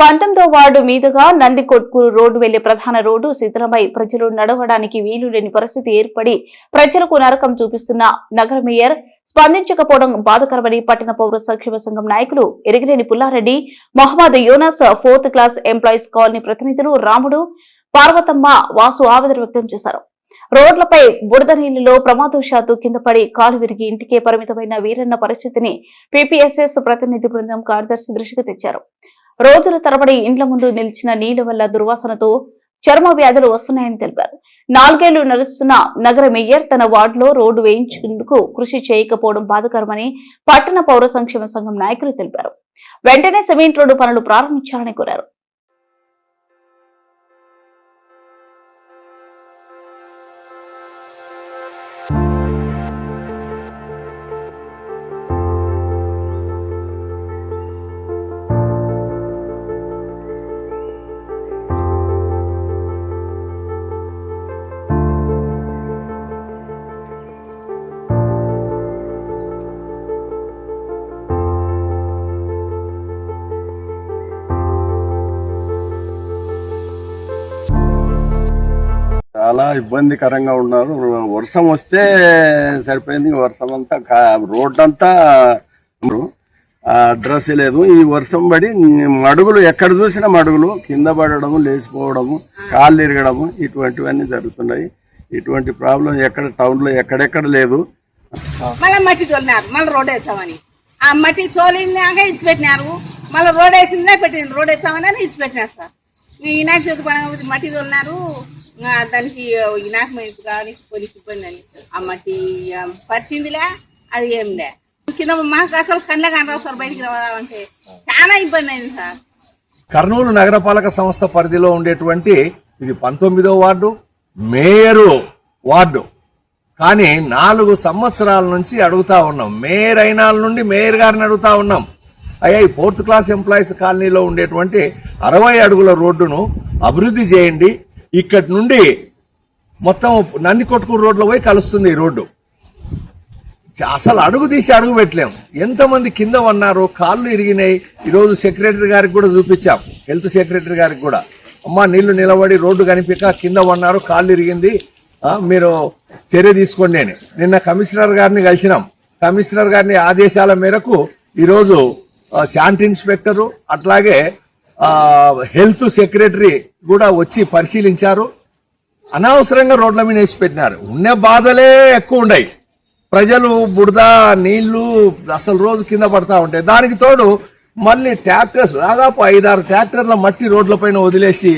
పంతొమ్మిదో వార్డు మీదుగా నందికొట్కూరు రోడ్డు వెళ్ళే ప్రధాన రోడ్డు శిథిలమై ప్రజలు నడవడానికి వీలు లేని పరిస్థితి ఏర్పడి ప్రజలకు నరకం చూపిస్తున్న నగర మేయర్ స్పందించకపోవడం బాధకరమని పట్టణ పౌర సంక్షేమ సంఘం నాయకులు Yerigireni Pullareddy Mohammad Younus fourth class employees colony ప్రతినిధులు రాముడు పార్వతమ్మ వాసు ఆవేదన వ్యక్తం చేశారు. రోడ్లపై బురద నీళ్ళలో ప్రమాదవశాత్తు కింద పడి కాలు విరిగి ఇంటికే పరిమితమైన వీరన్న పరిస్థితిని పీపీఎస్ఎస్ ప్రతినిధి బృందం కార్యదర్శి దృష్టికి తెచ్చారు. రోజుల తరబడి ఇండ్ల ముందు నిలిచిన నీళ్ళ వల్ల దుర్వాసనతో చర్మ వ్యాధులు వస్తున్నాయని తెలిపారు. నాలుగేళ్ళు నడుస్తున్న నగర మేయర్ తన వార్డులో రోడ్డు వేయించేందుకు కృషి చేయకపోవడం బాధకరమని పట్టణ పౌర సంక్షేమ సంఘం నాయకులు తెలిపారు. వెంటనే సిమెంట్ రోడ్డు పనులు ప్రారంభించాలని కోరారు. చాలా ఇబ్బందికరంగా ఉన్నారు. వర్షం వస్తే సరిపోయింది. వర్షం అంతా రోడ్ అంతా అడ్రస్ లేదు. ఈ వర్షం పడి మడుగులు ఎక్కడ చూసినా మడుగులు కింద పడడము లేచిపోవడము కాళ్ళు ఇరగడము ఇటువంటివన్నీ జరుగుతున్నాయి. ఇటువంటి ప్రాబ్లం ఎక్కడ టౌన్లో ఎక్కడెక్కడ లేదు. మళ్ళీ మట్టి తోలినారు. మళ్ళీ రోడ్ వేస్తామని ఆ మట్టి తోలినాక ఇడిచిపెట్టినారు. మళ్ళీ రోడ్ వేసిందే పెట్టింది. రోడ్ వేస్తామని అని ఇడిచిపెట్టినారు సార్. ఈ వినాయక మట్టి తోలినారు. దానికి వినాయక మంచి కానీ పోలీసు ఇబ్బంది అని. ఆ మట్టి పరిచిందిలే అది ఏంలే కింద మాకు అసలు కళ్ళ కనరావు సార్ బయటికి రావాలంటే. చాలా ఇబ్బంది అయింది సార్. కర్నూలు నగరపాలక సంస్థ పరిధిలో ఉండేటువంటి ఇది పంతొమ్మిదో వార్డు మేయరు వార్డు. కానీ నాలుగు సంవత్సరాల నుంచి అడుగుతా ఉన్నాం. మేయర్ అయిన నుండి మేయర్ గారిని అడుగుతా ఉన్నాం. అయ్యా ఈ ఫోర్త్ క్లాస్ ఎంప్లాయీస్ కాలనీలో ఉండేటువంటి అరవై అడుగుల రోడ్డును అభివృద్ధి చేయండి. ఇక్కడి నుండి మొత్తం నందికొట్కూరు రోడ్లో పోయి కలుస్తుంది ఈ రోడ్డు. అసలు అడుగు తీసి అడుగు పెట్టలేము ఎంతమంది కింద ఉన్నారు కాళ్ళు ఇరిగినాయి. ఈరోజు సెక్రటరీ గారికి కూడా చూపించాం. హెల్త్ సెక్రటరీ గారికి కూడా. అమ్మా నీళ్ళు నిలబడి రోడ్డు కనిపించక కింద ఉన్నారు కాళ్ళు ఇరిగింది. మీరు చర్య తీసుకోండి నేను నిన్న కమిషనర్ గారిని కలిసినాం. కమిషనర్ గారిని ఆదేశాల మేరకు ఈరోజు ఆ, శాంతి ఇన్స్పెక్టరు అట్లాగే హెల్త్ సెక్రటరీ కూడా వచ్చి పరిశీలించారు. అనవసరంగా రోడ్ల మీద వేసి పెట్టినారు. ఉన్న బాధలే ఎక్కువ ఉన్నాయి ప్రజలు బురద నీళ్ళు అసలు రోజు కింద పడతా ఉంటాయి. దానికి తోడు మళ్ళీ ట్రాక్టర్స్ దాదాపు ఐదారు ట్రాక్టర్ల మట్టి రోడ్ల పైన వదిలేసి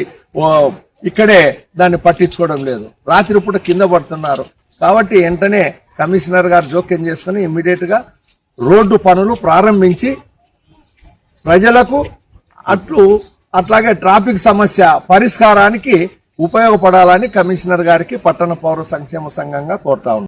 ఇక్కడే దాన్ని పట్టించుకోవడం లేదు. రాత్రిపూట కింద పడుతున్నారు. కాబట్టి వెంటనే కమిషనర్ గారు జోక్యం చేసుకుని ఇమ్మీడియట్గా రోడ్డు పనులు ప్రారంభించి ప్రజలకు అట్లు అట్లాగే ట్రాఫిక్ సమస్య పరిష్కారానికి ఉపయోగపడాలని కమిషనర్ గారికి పట్టణ పౌర సంక్షేమ సంఘంగా కోరుతా ఉన్నాం.